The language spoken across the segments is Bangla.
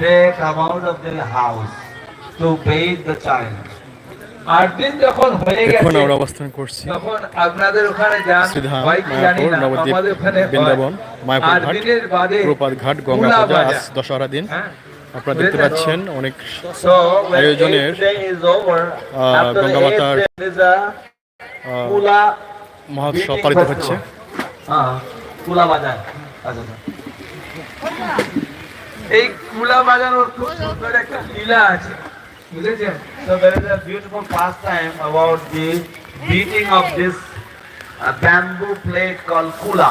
they come out of their house to bathe the child. যখন হয়ে এখন আমরা অবস্থান করছি তখন আপনাদের ওখানে যান হয় কি জানি না আমাদের ওখানে বৃন্দাবন মায়াপুর ঘাট প্রপাত ঘাট গঙ্গা পূজা আজ দশহরা দিন। হ্যাঁ। আপনারা দেখতে পাচ্ছেন অনেক আয়োজনের, গঙ্গা মাতার, মহোৎসব পালিত হচ্ছে। আচ্ছা আচ্ছা। এই কুলা বাজানোর খুব সুন্দর একটা লীলা আছে বুঝেছেন so there is a beautiful pastime about the beating of this uh, bamboo plate called kula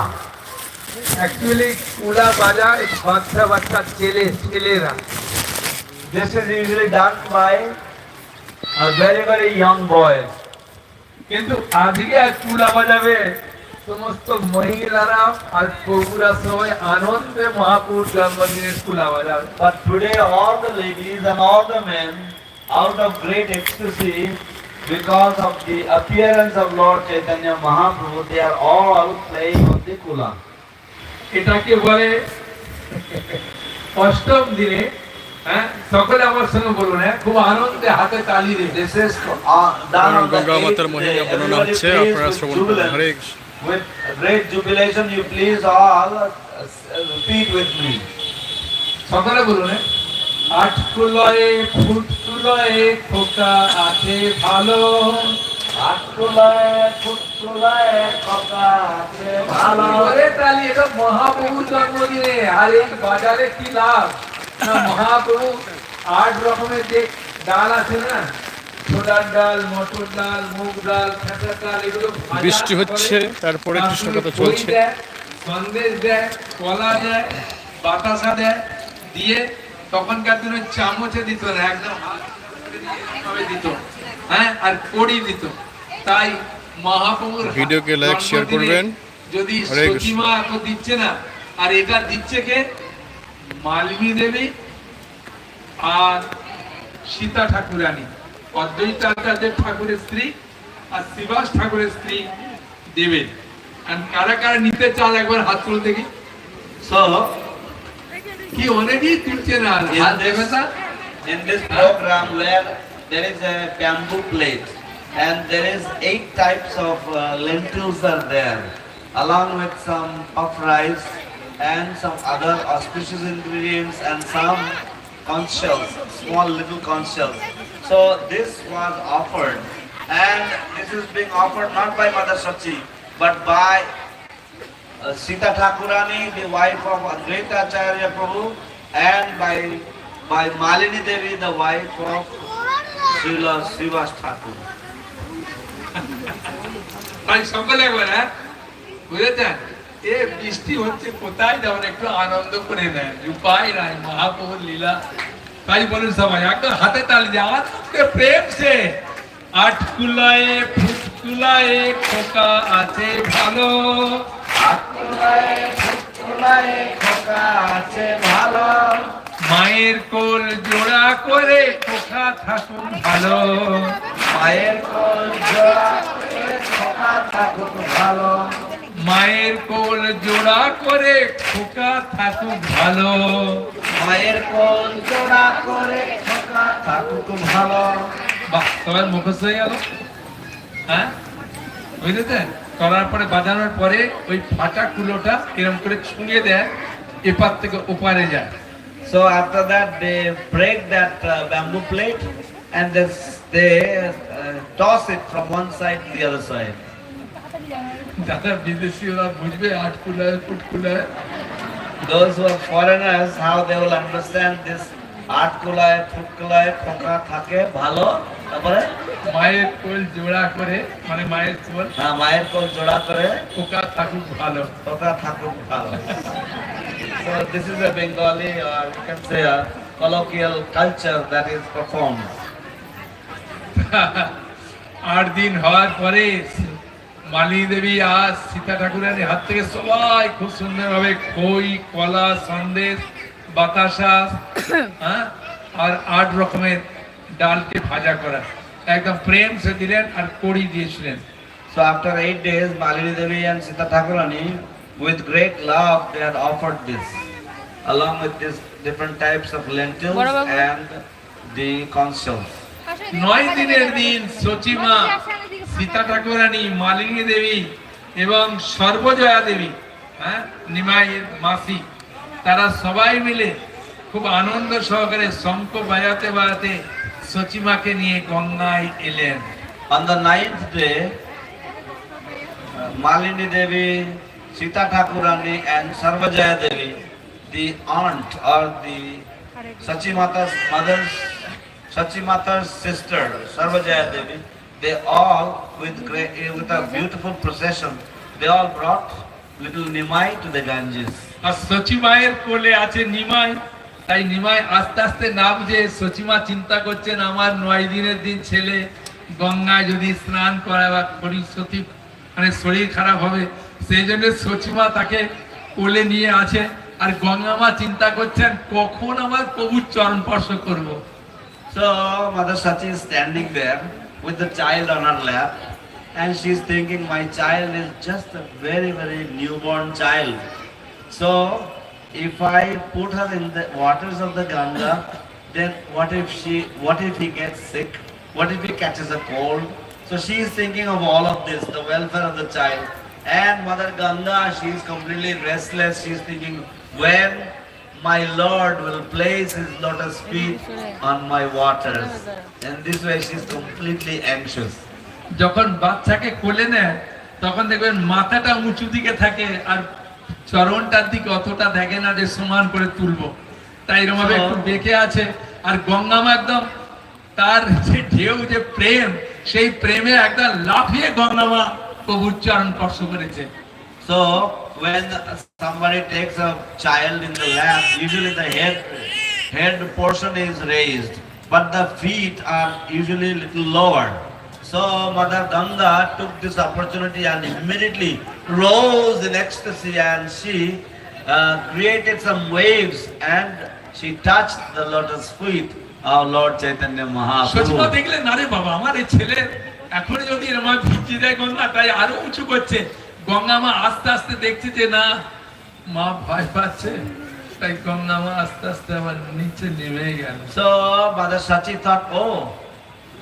actually kula বাজা এক বাচ্চা বাচ্চা ছেলে ছেলেরা is usually done by a very very young boys কিন্তু আজকে আর চুলা বাজাবে সমস্ত মহিলারা আর প্রভুরা সবাই আনন্দে মহাপুর জন্মদিনের চুলা বাজাবে But today all the ladies and all the men out of great ecstasy because of the appearance of Lord Chaitanya Mahaprabhu they are all playing on the kula. এটাকে বলে অষ্টম দিনে হ্যাঁ সকলে আমার সঙ্গে বলুন হ্যাঁ খুব আনন্দে হাতে তালি দিয়ে This is uh, done on the Ganga মাতার eighth মহিমা day. বর্ণনা Everybody হচ্ছে please আপনারা with শ্রবণ করুন jubilant. Hare Krishna. With great jubilation, you please all uh, repeat with me. সকলে বলুন হ্যাঁ? আট কুলয়ে ফুট কুলয়ে খোকা আছে ভালো আটকুলায়, ফুটকুলায়, কথা আছে ভালো। ওরে তালি এটা মহাপ্রভুর জন্মদিনে আর এই বাজারে কি লাভ না মহাপ্রভু আট রকমের যে ডাল আছে না ছোলার ডাল মটর ডাল মুগ ডাল খেসার ডাল এগুলো বৃষ্টি হচ্ছে, তারপরে তার কৃষ্ণ সঙ্গে কথা দই চলছে। সন্দেশ দেয় কলা দেয় বাতাসা দেয় দিয়ে তখনকার দিনে চামচে দিত না একদম দিত হ্যাঁ আর কড়ি দিত তাই মহাপ্রভুর ভিডিওকে share জন্মদিনে করবেন। যদি। সচিমা এত দিচ্ছে না আর এটা দিচ্ছে কে মালিনী দেবী আর সীতা ঠাকুরানী অদ্বৈত আচার্যের ঠাকুরের স্ত্রী আর শিবাস ঠাকুরের স্ত্রী দেবেন আর কারা কারা নিতে চান একবার হাত তুলে দেখি So, কি অনেকেই তুলছে না হাত দেবে না in this program where there is a bamboo plate and there is eight types of uh, lentils are there along with some puff rice and some other auspicious ingredients and some conch shells, small little conch shells. So this was offered and this is being offered not by Mother Sachi but by uh, Sita Thakurani, the wife of Advaita Acharya Prabhu, and by by Malini Devi, the wife of Srila Srivas Thakur. তাই সকলে একবার হ্যাঁ বুঝেছেন এ বৃষ্টি হচ্ছে কোথায় যেমন একটু আনন্দ করে নেন উপায় নাই মহাপ্রভুর লীলা তাই বলুন সবাই একদম হাতে তালি দিয়ে। আজকে প্রেম সে। আট কুলায়ে ফুট কুলায়ে খোকা আছে ভালো। মায়ের কোল জোড়া করে খোকা থাকুন ভালো। মায়ের কোল জোড়া করে খোকা থাকুক ভালো। মায়ের কোল জোড়া করে খোকা থাকুন ভালো। মায়ের কোল জোড়া করে খোকা থাকুক ভালো। বাহ সবার মুখস্থ হয়ে গেল। হ্যাঁ? বুঝলেন করার পরে বাজানোর পরে ওই ফাটা কুলোটা এরকম করে ছুঁয়ে দেয় এপার থেকে ওপারে যায়। So after that they break that uh, bamboo plate and this, they uh, toss it from one side to the other side. যারা বিদেশি ওরা বুঝবে আট কুলায় foot Bengali colloquial culture that is performed আট দিন হওয়ার পরে মানি দেবী আর সীতা ঠাকুরের হাত থেকে সবাই খুব সুন্দর ভাবে কই কলা সন্দেশ বাতাসা হ্যাঁ, আর আট রকমের ডালকে ভাজা করা। একদম প্রেম সে দিলেন আর কড়ি দিয়েছিলেন। So after eight days Malini Devi and Sita Thakurani with great love they are offered this along with this different types of lentils and the console নয় দিনের দিন সচিমা সীতা ঠাকুরানী মালিনী দেবী এবং সর্বজয়া দেবী হ্যাঁ নিমাইয়ের মাসি, তারা সবাই মিলে খুব আনন্দ সহকারে শঙ্খ বাজাতে বাজাতে সচিমাকে নিয়ে গঙ্গায় এলেন। On the ninth day Malini Devi Sita Thakurani and Sarvajaya Devi the aunt or the Sachimata mother সচিমাতার sister Sarvajaya Devi they all with great, with a beautiful procession, they all brought little Nimai to the Ganges. আর সচিমায়ের কোলে আছে নিমাই। তাই নিমাই আস্তে আস্তে নামছে। সচিমা চিন্তা করছেন আমার নয় দিনের দিন ছেলে গঙ্গায় যদি স্নান করা বা শরীর সতী মানে শরীর খারাপ হবে সেই জন্য সচিমা তাকে কোলে নিয়ে আছে। আর গঙ্গা মা চিন্তা করছেন কখন আমার প্রভুর চরণ স্পর্শ করব? So Mother Sachi is standing there with the child on her lap and she's thinking my child is just a very very newborn child. So if I put her in the waters of the Ganga then what if she what if he gets sick? What if he catches a cold? So she is thinking of all of this, the welfare of the child. And Mother Ganga, she is completely restless. She is thinking when my Lord will place his lotus feet on my waters. And this way she is completely anxious. যখন বাচ্চাকে কোলে নেয় তখন দেখবেন মাথাটা উঁচু দিকে থাকে আর চরণটার দিকে অতটা দেখে না যে সমান করে তুলবো তাই এরকম একটু বেঁকে আছে আর গঙ্গামা একদম তার যে ঢেউ যে প্রেম সেই প্রেমে একদম লাফিয়ে গঙ্গামা প্রভুর চরণ স্পর্শ করেছে So when somebody takes a child in the lap, usually the head head portion is raised, but the feet are usually little lower. So Mother Ganga took this opportunity and immediately rose in ecstasy and she uh, created some waves and she touched the lotus feet of Lord Chaitanya সচিমা Mahaprabhu. দেখলেন আরে বাবা আমার এই ছেলের এখন যদি এরকম ভিজি দেয় গঙ্গা তাই আরো উঁচু করছে গঙ্গা মা আস্তে আস্তে দেখছে যে না মা ভয় পাচ্ছে তাই গঙ্গা মা আস্তে আস্তে আবার নিচে নেমে গেল So Mother Sachi thought, oh,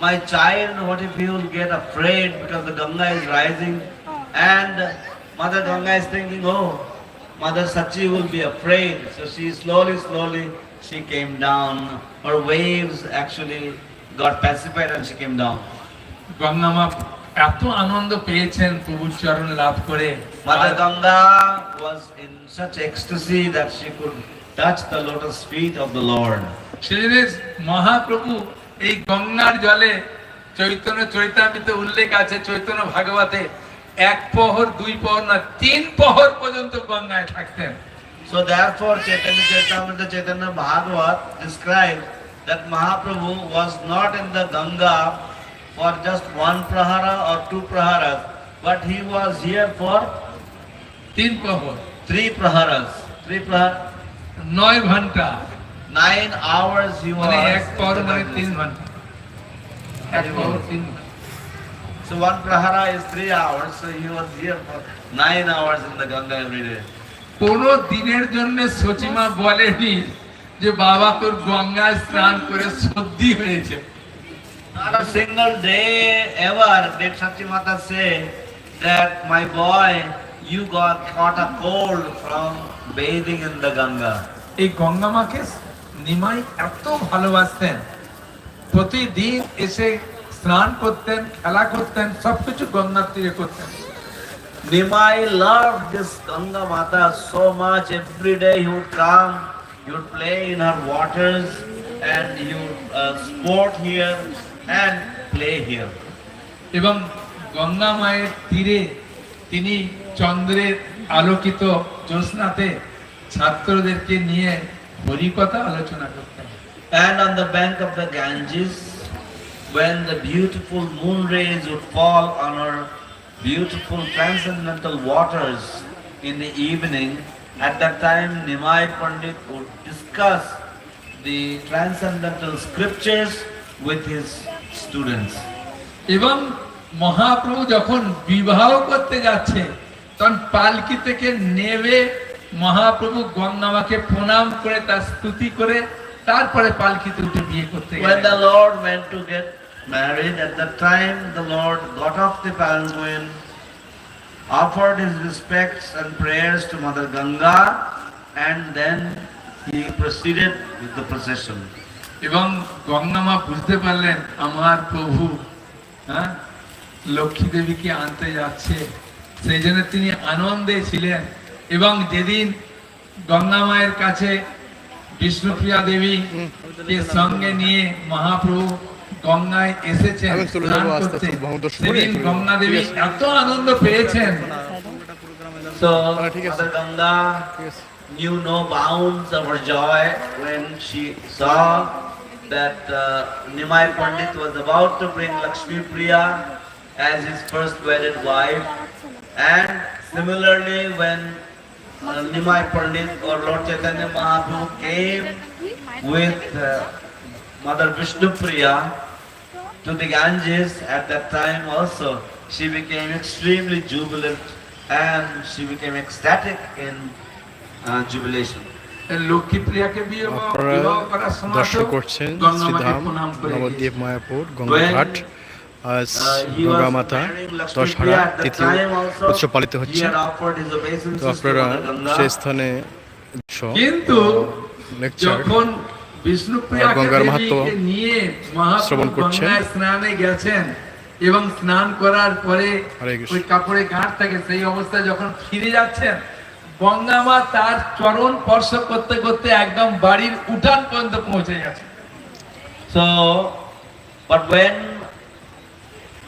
my child, what if he will get afraid because the Ganga is rising? And Mother Ganga is thinking, oh, Mother Sachi will be afraid. So she slowly, slowly, she came down. Her waves actually got pacified and she came down. মা এত আনন্দ পেয়েছেন প্রভুর চরণ লাভ করে। মহাপ্রভু এই গঙ্গার জলে চৈতন্য চৈতামিত উল্লেখ আছে চৈতন্য ভাগবতে এক পহর দুই পহর না তিন পহর পর্যন্ত গঙ্গায় থাকতেন। So that Chaitanya চৈতামিত Chaitanya Bhagavata describe that Mahaprabhu was not in the Ganga for just one prahara or two praharas, but he was here for তিন প্রহর three praharas. Three prahar, নয় ঘন্টা nine hours he was. মানে এক in পর the মানে Ganga. তিন ঘন্টা এক প্রহর তিন ঘন্টা So one prahara is three hours, so he was here for nine hours in the Ganga every day. কোন দিনের জন্য সচিমা বলেনি যে বাবা তোর গঙ্গায় স্নান করে সর্দি হয়েছে Not a single day ever did Satyamata say that my boy, you got caught a cold from bathing in the Ganga. এই গঙ্গা মাকে নিমাই এত ভালোবাসতেন প্রতিদিন এসে স্নান করতেন খেলা করতেন সবকিছু গঙ্গার তীরে করতেন Nimai loved this Ganga Mata so much. Every day he would come, he would play in her waters, and he would uh, sport here and play here. এবং গঙ্গা মায়ের তীরে তিনি চন্দ্রের আলোকিত জ্যোৎস্নাতে ছাত্রদেরকে নিয়ে হরিকথা আলোচনা করতেন And on the bank of the Ganges, when the beautiful moon rays would fall on our beautiful transcendental waters in the evening, at that time Nimai Pandit would discuss the transcendental scriptures with his students. এবং মহাপ্রভু যখন বিবাহ করতে যাচ্ছে তখন পালকি থেকে নেবে মহাপ্রভু গঙ্গামাকে প্রণাম করে তার স্তুতি করে তারপরে পালকিতে উঠে বিয়ে করতে When the Lord went to get married, at that time the Lord got off the palanquin, offered his respects and prayers to Mother Ganga, and then he proceeded with the procession. এবং গঙ্গামা বুঝতে পারলেন আমার প্রভু হ্যাঁ লক্ষ্মী দেবীকে আনতে যাচ্ছে। সেই জন্য তিনি আনন্দে ছিলেন। এবং যেদিন গঙ্গা মায়ের কাছে বিষ্ণুপ্রিয়া দেবী কে সঙ্গে নিয়ে মহাপ্রভু গঙ্গায় এসেছেন তো সেদিন গঙ্গা দেবী এত আনন্দ পেয়েছেন। So Ah, knew no bounds of her joy when she saw that uh, Nimai Pandit was about to bring Lakshmi Priya as his first wedded wife. And similarly, when uh, Nimai Pandit or Lord Chaitanya Mahaprabhu came with uh, Mother Vishnu Priya to the Ganges at that time also, she became extremely jubilant and she became ecstatic in jubilation. বিয়ে বিবাহ করার সময় করছেন শ্রীধাম নবদ্বীপ মায়াপুর গঙ্গাঘাট আজ Uh, মাতা দশহারা তৃতীয় উৎসব পালিত হচ্ছে। তো আপনারা স্থানে কিন্তু যখন বিষ্ণুপ্রিয়া গঙ্গার মাহাত্ম্য নিয়ে শ্রবণ করছেন। স্নানে গেছেন এবং স্নান করার পরে ওই কাপড়ে গাঁট থাকে সেই অবস্থায় যখন ফিরে যাচ্ছেন গঙ্গা মা তার চরণ স্পর্শ করতে করতে একদম বাড়ির উঠান পর্যন্ত পৌঁছে গেছে So, but when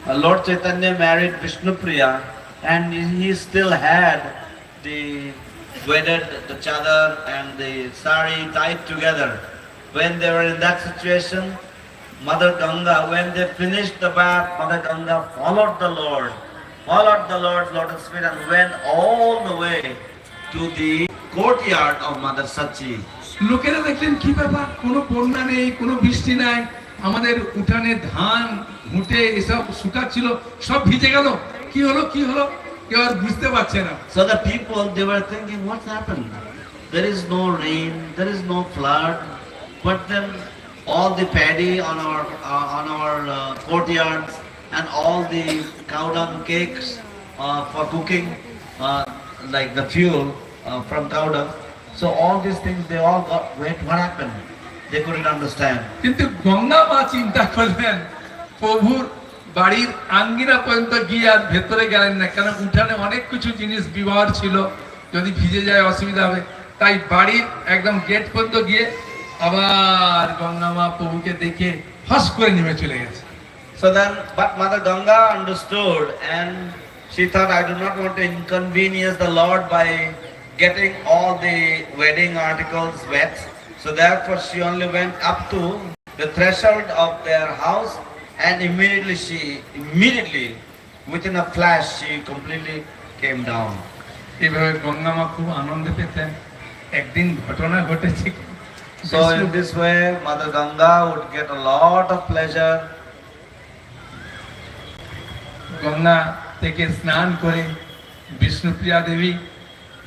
uh, Lord Chaitanya married Vishnu Priya and he still had the wedded the chadar and the sari tied together. When they were in that situation, Mother Ganga, when they finished the bath, Mother Ganga followed the Lord, followed the Lord's lotus feet and went all the way to the courtyard of Mother Sachi. লোকেরা দেখলেন কি ব্যাপার কোনো বন্যা নেই কোনো বৃষ্টি নাই আমাদের উঠানে ধান ঘুঁটে এসব শুকাচ্ছিল সব ভিজে গেল কি হলো কি হলো কেউ আর বুঝতে পারছে না So the people, they were thinking, what's happened? There is no rain, there is no flood, but then all the paddy on our uh, on our uh, courtyards and all the cow dung cakes uh, for cooking, uh, like the fuel uh, from cow. So all these things, they all got, wait, what happened? They couldn't understand. কিন্তু গঙ্গা মা চিন্তা করলেন প্রভুর বাড়ির আঙ্গিনা পর্যন্ত গিয়ে আর ভেতরে গেলেন না কারণ উঠানে অনেক কিছু জিনিস ব্যবহার ছিল যদি ভিজে যায় অসুবিধা হবে তাই বাড়ির একদম গেট পর্যন্ত গিয়ে আবার গঙ্গা মা প্রভুকে দেখে হস করে নেমে চলে গেছে So then, but Mother Ganga understood and she thought, I do not want to inconvenience the Lord by getting all the wedding articles wet. So therefore she only went up to the threshold of their house and immediately she, immediately, within a flash, she completely came down. এইভাবে গঙ্গা মা খুব আনন্দ পেতেন একদিন ঘটনা ঘটেছে So in this way, Mother Ganga would get a lot of pleasure Ganga থেকে স্নান করে বিষ্ণুপ্রিয়া দেবী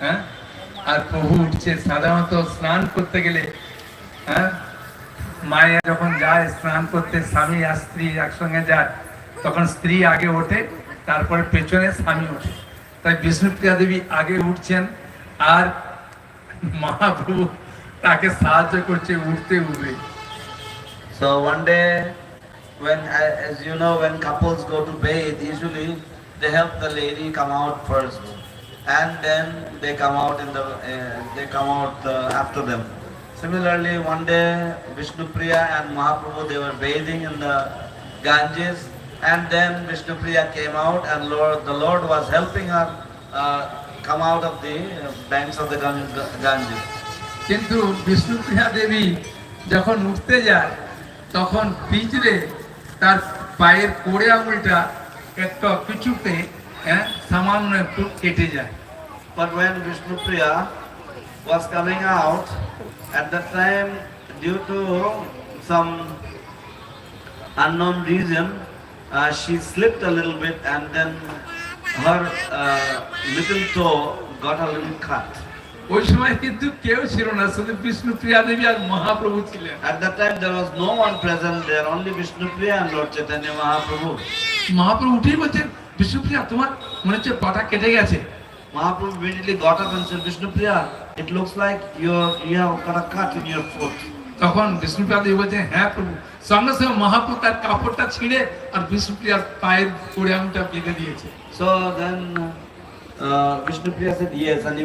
হ্যাঁ? আর প্রভু উঠছে। সাধারণত স্নান করতে গেলে হ্যাঁ? মায়েরা যখন যায় স্নান করতে স্বামী আর স্ত্রী একসঙ্গে যায় তখন স্ত্রী আগে ওঠে তারপরে পেছনে স্বামী ওঠে। তাই বিষ্ণুপ্রিয়া দেবী আগে উঠছেন আর মহাপ্রভু তাকে সাহায্য করছে উঠতে উঠবে। So one day, when, uh, as you know, when couples go to bathe, usually they help the lady come out first, and then they come out in the uh, they come out uh, after them. Similarly, one day Vishnu Priya and Mahaprabhu they were bathing in the Ganges, and then Vishnu Priya came out, and Lord the Lord was helping her uh, come out of the uh, banks of the Gan- Ganges. কিন্তু বিষ্ণুপ্রিয়া দেবী যখন উঠতে যায় তখন পিঁচড়ে তার পায়ের কোড়ে আঙুলটা একটা কিছুতে হ্যাঁ সামান্য একটু কেটে যায় But when Vishnu Priya was coming out, at that time, due to some unknown reason, uh, she slipped a little bit and then her uh, little toe got a little cut. ওই সময় কিন্তু কেউ ছিল না শুধু বিষ্ণুপ্রিয়া দেবী আর মহাপ্রভু ছিলেন At that time there was no one present there, only Priya and Lord Chaitanya Mahaprabhu. Mahaprabhu উঠেই বলছেন বিষ্ণুপ্রিয়া তোমার মনে হচ্ছে পাটা কেটে গেছে Mahaprabhu immediately got up and said, Priya, it looks like you're, you have got a cut in your foot. তখন বিষ্ণুপ্রিয়া দেবী বলছেন হ্যাঁ প্রভু সঙ্গে সঙ্গে মহাপ্রভু তার কাপড়টা ছিঁড়ে আর বিষ্ণুপ্রিয়ার পায়ের গোড়ে আঙুলটা বেঁধে দিয়েছে So then uh, Priya said, yes, and